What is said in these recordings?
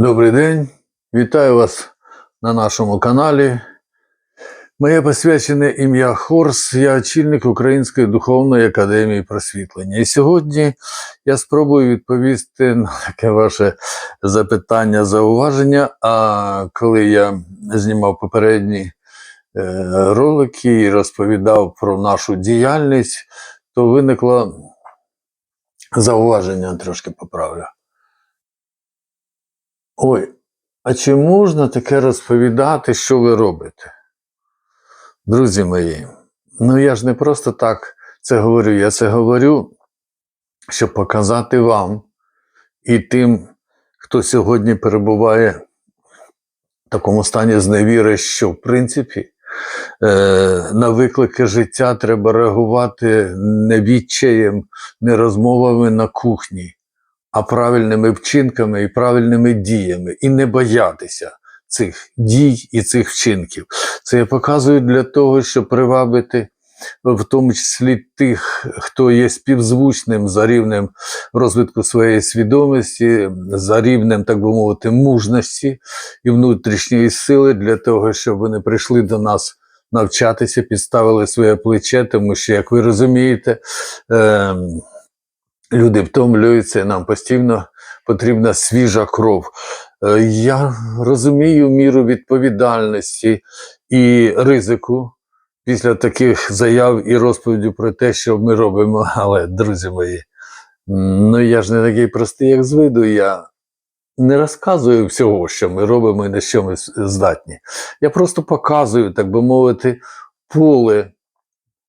Добрий день, вітаю вас на нашому каналі. Моє посвячене ім'я Хорс, я очільник Української духовної академії просвітлення. І сьогодні я спробую відповісти на таке ваше запитання, зауваження. А коли я знімав попередні е, ролики і розповідав про нашу діяльність, то виникло зауваження, трошки поправлю. Ой, а чи можна таке розповідати, що ви робите? Друзі мої, ну я ж не просто так це говорю, я це говорю, щоб показати вам і тим, хто сьогодні перебуває в такому стані зневіри, що в принципі е, на виклики життя треба реагувати не відчаєм, не розмовами на кухні а правильними вчинками і правильними діями, і не боятися цих дій і цих вчинків. Це я показую для того, щоб привабити в тому числі тих, хто є співзвучним за рівнем розвитку своєї свідомості, за рівнем, так би мовити, мужності і внутрішньої сили для того, щоб вони прийшли до нас. Навчатися, підставили своє плече, тому що, як ви розумієте, е, люди втомлюються, нам постійно потрібна свіжа кров. Е, Я розумію міру відповідальності і ризику після таких заяв і розповідей про те, що ми робимо. Але, друзі мої, ну я ж не такий простий, як з виду. Я не розказую всього, що ми робимо і на що ми здатні. Я просто показую, так би мовити, поле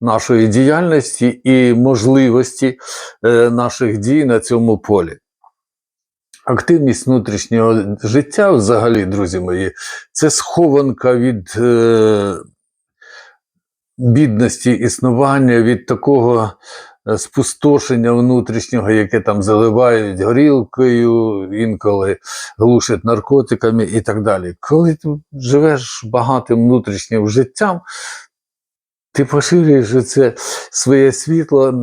нашої діяльності і можливості е, наших дій на цьому полі. Активність внутрішнього життя, взагалі, друзі мої, це схованка від е, бідності існування, від такого е, спустошення внутрішнього, яке там заливають горілкою, інколи глушать наркотиками і так далі. Коли ти живеш багатим внутрішнім життям, ти поширюєш це своє світло,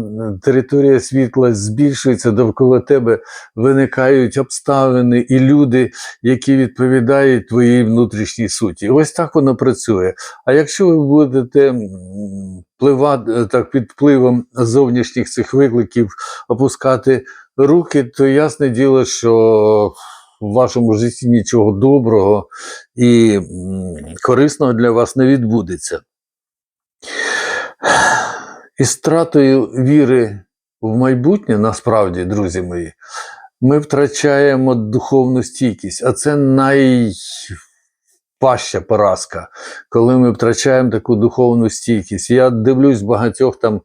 територія світла збільшується довкола тебе, виникають обставини і люди, які відповідають твоїй внутрішній суті. Ось так воно працює. А якщо ви будете впливати так під впливом зовнішніх цих викликів, опускати руки, то ясне діло, що в вашому житті нічого доброго і корисного для вас не відбудеться. І стратою віри в майбутнє, насправді, друзі мої, ми втрачаємо духовну стійкість, а це найважча поразка, коли ми втрачаємо таку духовну стійкість. Я дивлюсь багатьох там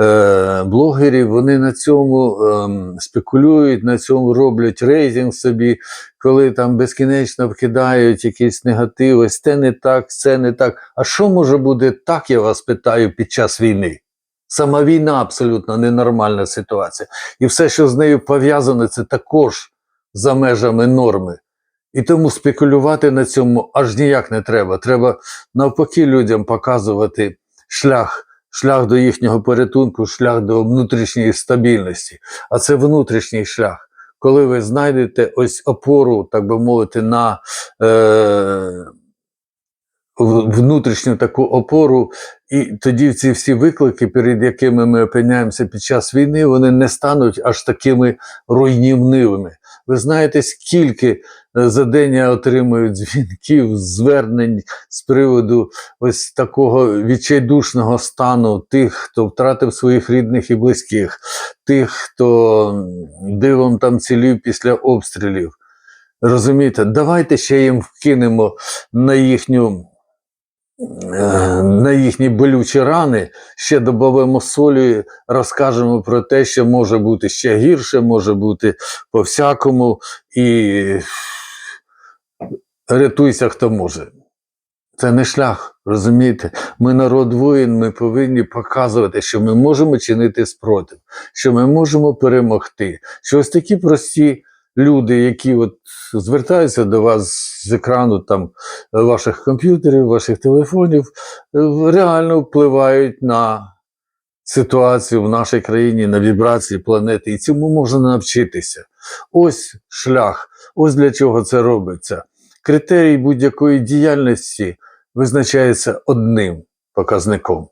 е, блогерів, вони на цьому е, спекулюють, на цьому роблять рейтинг собі, коли там безкінечно вкидають якийсь негатив, ось те не так, це не так. А що може бути так, я вас питаю, під час війни? Сама війна абсолютно ненормальна ситуація. І все, що з нею пов'язане, це також за межами норми. І тому спекулювати на цьому аж ніяк не треба. Треба навпаки людям показувати шлях, шлях до їхнього порятунку, шлях до внутрішньої стабільності. А це внутрішній шлях. Коли ви знайдете ось опору, так би мовити, на е, внутрішню таку опору, і тоді ці всі виклики, перед якими ми опиняємося під час війни, вони не стануть аж такими руйнівними. Ви знаєте, скільки е, за день я отримую дзвінків, звернень з приводу ось такого відчайдушного стану тих, хто втратив своїх рідних і близьких, тих, хто дивом там цілів після обстрілів. Розумієте, давайте ще їм вкинемо на їхню на їхні болючі рани, ще додамо солі, розкажемо про те, що може бути ще гірше, може бути по-всякому, і рятуйся, хто може. Це не шлях, розумієте? Ми народ воїн, ми повинні показувати, що ми можемо чинити спротив, що ми можемо перемогти. Що ось такі прості люди, які от звертаються до вас з екрану там ваших комп'ютерів, ваших телефонів, реально впливають на ситуацію в нашій країні, на вібрації планети. І цьому можна навчитися. Ось шлях, ось для чого це робиться. Критерій будь-якої діяльності визначається одним показником.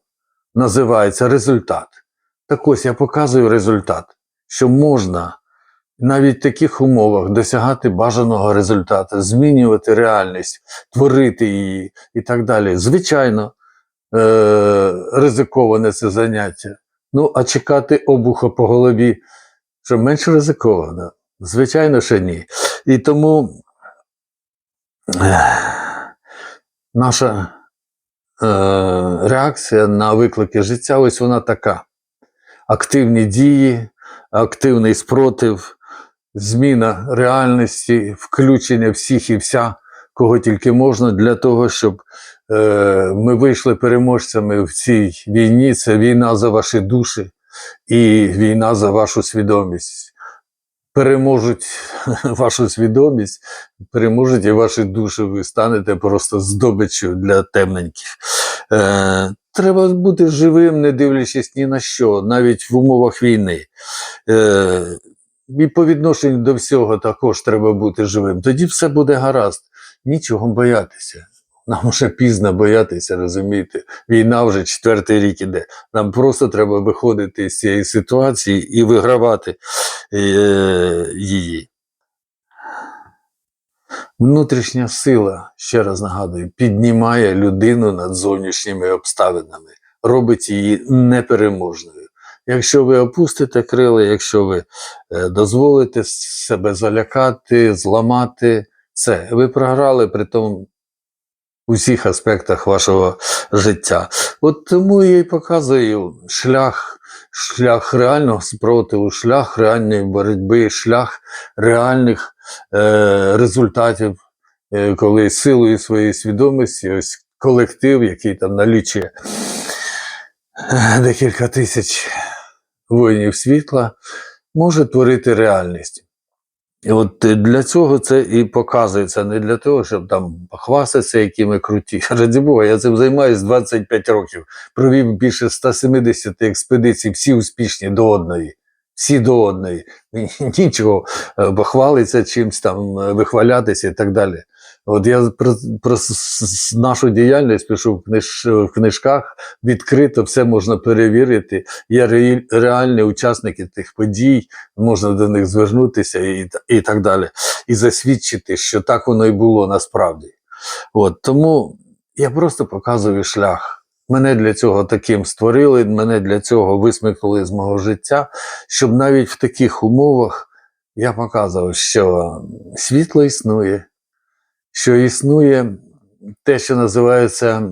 Називається результат. Так ось я показую результат, що можна навіть в таких умовах досягати бажаного результату, змінювати реальність, творити її і так далі. Звичайно, е- ризиковане це заняття. Ну, а чекати обуха по голові, що менш ризиковано? Звичайно, що ні. І тому наша е, реакція на виклики життя, ось вона така: активні дії, активний спротив, зміна реальності, включення всіх і вся, кого тільки можна, для того, щоб е, ми вийшли переможцями в цій війні. Це війна за ваші душі і війна за вашу свідомість. Переможуть вашу свідомість, переможуть і ваші душі, ви станете просто здобиччю для темненьких. Е, треба бути живим, не дивлячись ні на що, навіть в умовах війни. Е, і по відношенню до всього також треба бути живим. Тоді все буде гаразд. Нічого боятися. Нам вже пізно боятися, розумієте. Війна вже четвертий рік іде. Нам просто треба виходити з цієї ситуації і вигравати е, її. Внутрішня сила, ще раз нагадую, піднімає людину над зовнішніми обставинами, робить її непереможною. Якщо ви опустите крила, якщо ви е, дозволите себе залякати, зламати, це ви програли при тому у всіх аспектах вашого життя. От тому я і показую шлях, шлях реального спротиву, шлях реальної боротьби, шлях реальних е, результатів, е, коли силою своєї свідомості, ось колектив, який там налічує е, декілька тисяч воїнів світла, може творити реальність. І от е, для цього це і показується, не для того, щоб там похвастатися, які ми круті. Раді Бога, я цим займаюся 25 років. Провів більше 170 експедицій, всі успішні до одної. Всі до одної. Нічого е, похвалиться чимось там, е, вихвалятися і так далі. От я про, про нашу діяльність пишу в, книж, в книжках, відкрито все можна перевірити. Є ре, реальні учасники тих подій, можна до них звернутися і, і так далі. І засвідчити, що так воно і було насправді. От, тому я просто показую шлях. Мене для цього таким створили, мене для цього висмикнули з мого життя, щоб навіть в таких умовах я показував, що світло існує, що існує те, що називається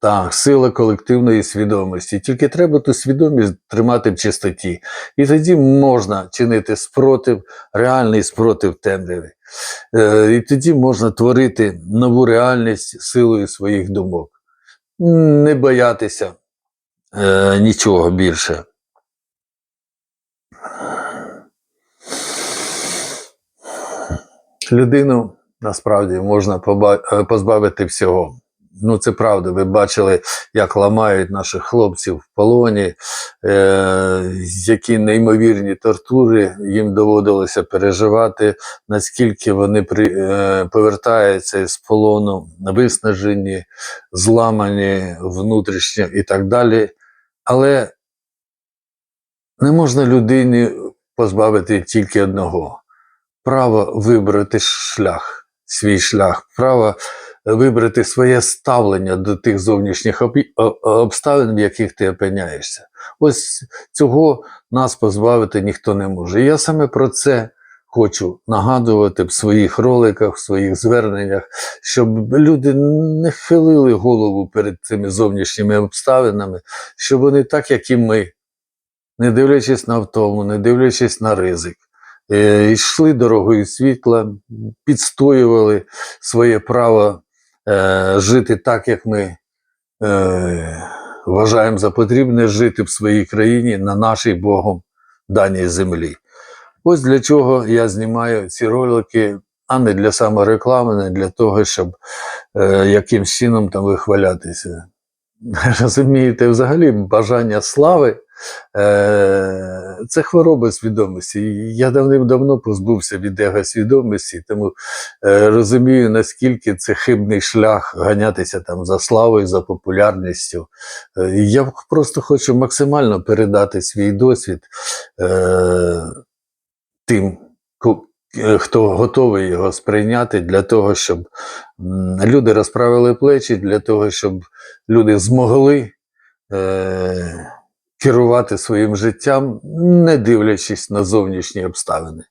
так, сила колективної свідомості. Тільки треба ту свідомість тримати в чистоті. І тоді можна чинити спротив, реальний спротив темряві. Е, і тоді можна творити нову реальність силою своїх думок. Не боятися е, нічого більше. Людину насправді можна е, позбавити всього. Ну, це правда. Ви бачили, як ламають наших хлопців в полоні, е, які неймовірні тортури їм доводилося переживати, наскільки вони при, е, повертаються з полону виснажені, зламані внутрішньо і так далі. Але не можна людині позбавити тільки одного право вибрати шлях, свій шлях, право вибрати своє ставлення до тих зовнішніх обставин, в яких ти опиняєшся. Ось цього нас позбавити ніхто не може. Я саме про це хочу нагадувати в своїх роликах, в своїх зверненнях, щоб люди не хилили голову перед цими зовнішніми обставинами, щоб вони так, як і ми, не дивлячись на втому, не дивлячись на ризик, е, йшли дорогою світла, підстоювали своє право е, жити так, як ми е, вважаємо за потрібне жити в своїй країні на нашій Богом даній землі. Ось для чого я знімаю ці ролики, а не для самореклами, не для того, щоб е, якимсь чином там вихвалятися. Розумієте, взагалі бажання слави Е, це хвороба свідомості. Я давним-давно позбувся від егосвідомості, тому е, розумію, наскільки це хибний шлях ганятися там за славою, за популярністю. Е, я просто хочу максимально передати свій досвід тим, хто готовий його сприйняти для того, щоб люди розправили плечі, для того, щоб люди змогли е, керувати своїм життям, не дивлячись на зовнішні обставини.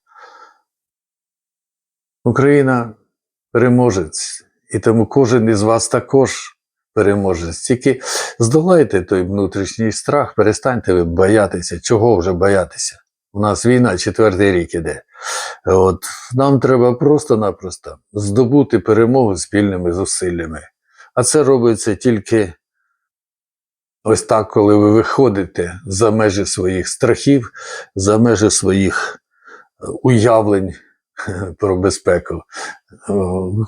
Україна переможець, і тому кожен із вас також переможець. Тільки здолайте той внутрішній страх, перестаньте ви боятися. Чого вже боятися? У нас війна четвертий рік іде. От нам треба просто-напросто здобути перемогу спільними зусиллями. А це робиться тільки ось так, коли ви виходите за межі своїх страхів, за межі своїх е, уявлень про безпеку.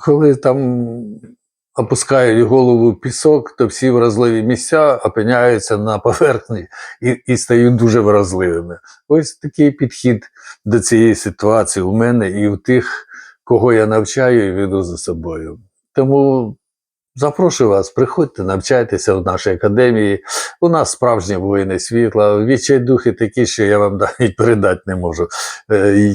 Коли там опускають голову в пісок, то всі вразливі місця опиняються на поверхні і, і стають дуже вразливими. Ось такий підхід до цієї ситуації у мене і у тих, кого я навчаю і веду за собою. Тому запрошую вас, приходьте, навчайтеся в нашій академії. У нас справжні воїни світла, відчайдухи такі, що я вам навіть передати не можу. Е,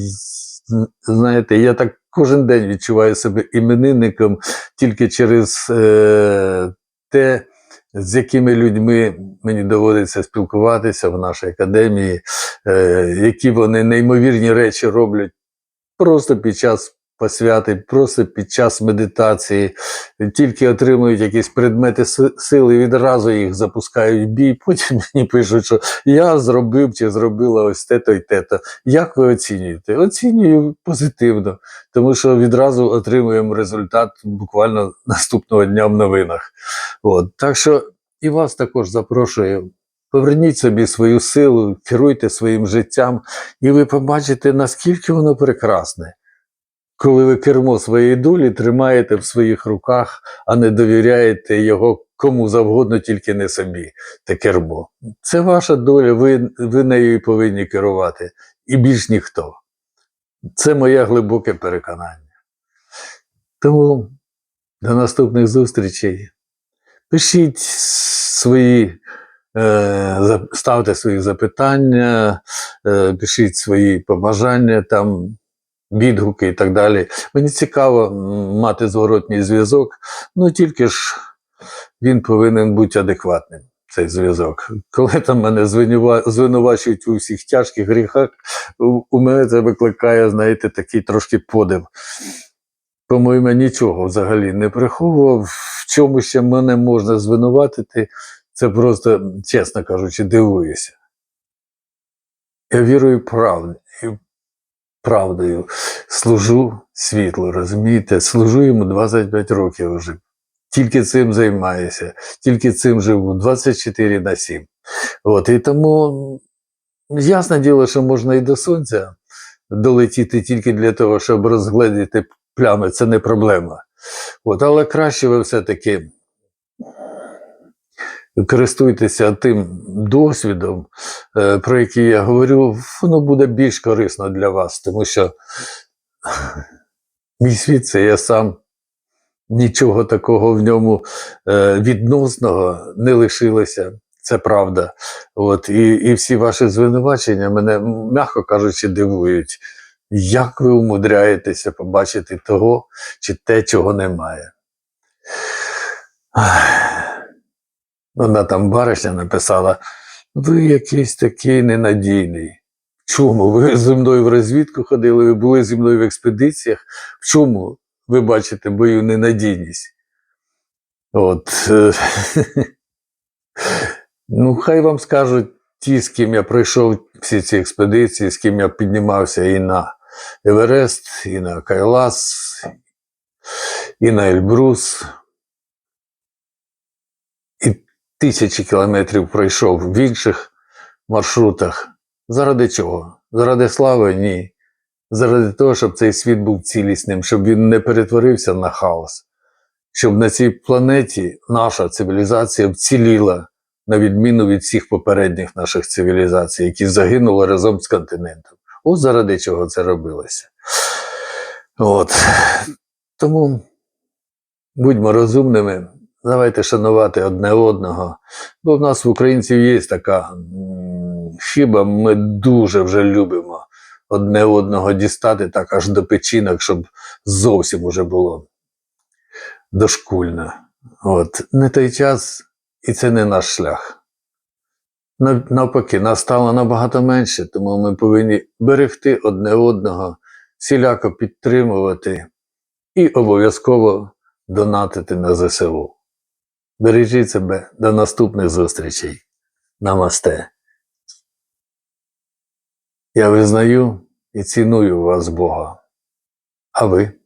Знаєте, я так кожен день відчуваю себе іменинником тільки через е, те, з якими людьми мені доводиться спілкуватися в нашій академії, е, які вони неймовірні речі роблять просто під час посвяти, просто під час медитації, тільки отримують якісь предмети сили, відразу їх запускають в бій, потім мені пишуть, що я зробив чи зробила ось те-то і те-то. Як ви оцінюєте? Оцінюю позитивно, тому що відразу отримуємо результат буквально наступного дня в новинах. От. Так що і вас також запрошую. Поверніть собі свою силу, керуйте своїм життям, і ви побачите, наскільки воно прекрасне. Коли ви кермо своєї долі тримаєте в своїх руках, а не довіряєте його кому завгодно, тільки не собі, те кермо. Це ваша доля, ви, ви нею повинні керувати, і більш ніхто. Це моє глибоке переконання. Тому до наступних зустрічей. Пишіть свої, е, ставте свої запитання, е, пишіть свої побажання, там, відгуки і так далі. Мені цікаво мати зворотній зв'язок, ну тільки ж він повинен бути адекватним, цей зв'язок. Коли там мене звинувачують у всіх тяжких гріхах, у, мене це викликає, знаєте, такий трошки подив. По-моєму, нічого взагалі не приховував. В чому ще мене можна звинуватити, це просто, чесно кажучи, дивуюся. Я вірую правді, правдою, служу світлу, розумієте? Служу йому 25 років вже. Тільки цим займаюся, тільки цим живу 24 на 7. От, і тому ясне діло, що можна і до сонця долетіти тільки для того, щоб розгледіти плями, це не проблема. От, але краще ви все-таки користуйтеся тим досвідом, е, про який я говорю, воно буде більш корисно для вас, тому що мій світ це я сам. Нічого такого в ньому е, відносного не лишилося. Це правда. От, і, і всі ваші звинувачення мене, м'яко кажучи, дивують. Як ви умудряєтеся побачити того чи те, чого немає? Ах. Вона там баришня написала: ви якийсь такий ненадійний. В чому? Ви зі мною в розвідку ходили, ви були зі мною в експедиціях. В чому ви бачите мою ненадійність? От. е, Ну, хай вам скажуть ті, з ким я пройшов всі ці експедиції, з ким я піднімався і на Еверест, і на Кайлас, і на Ельбрус. І тисячі кілометрів пройшов в інших маршрутах. Заради чого? Заради слави? Ні. Заради того, щоб цей світ був цілісним, щоб він не перетворився на хаос, щоб на цій планеті наша цивілізація вціліла на відміну від всіх попередніх наших цивілізацій, які загинули разом з континентом. Ось заради чого це робилося. От. Тому будьмо розумними, давайте шанувати одне одного. Бо в нас в українців є така хіба ми дуже вже любимо одне одного дістати так аж до печінок, щоб зовсім уже було дошкульно. От. Не той час, і це не наш шлях. Навпаки, нас стало набагато менше, тому ми повинні берегти одне одного, всіляко підтримувати і обов'язково донатити на ЗСУ. Бережіть себе до наступних зустрічей. Намасте. Я визнаю і ціную вас Бога. А ви?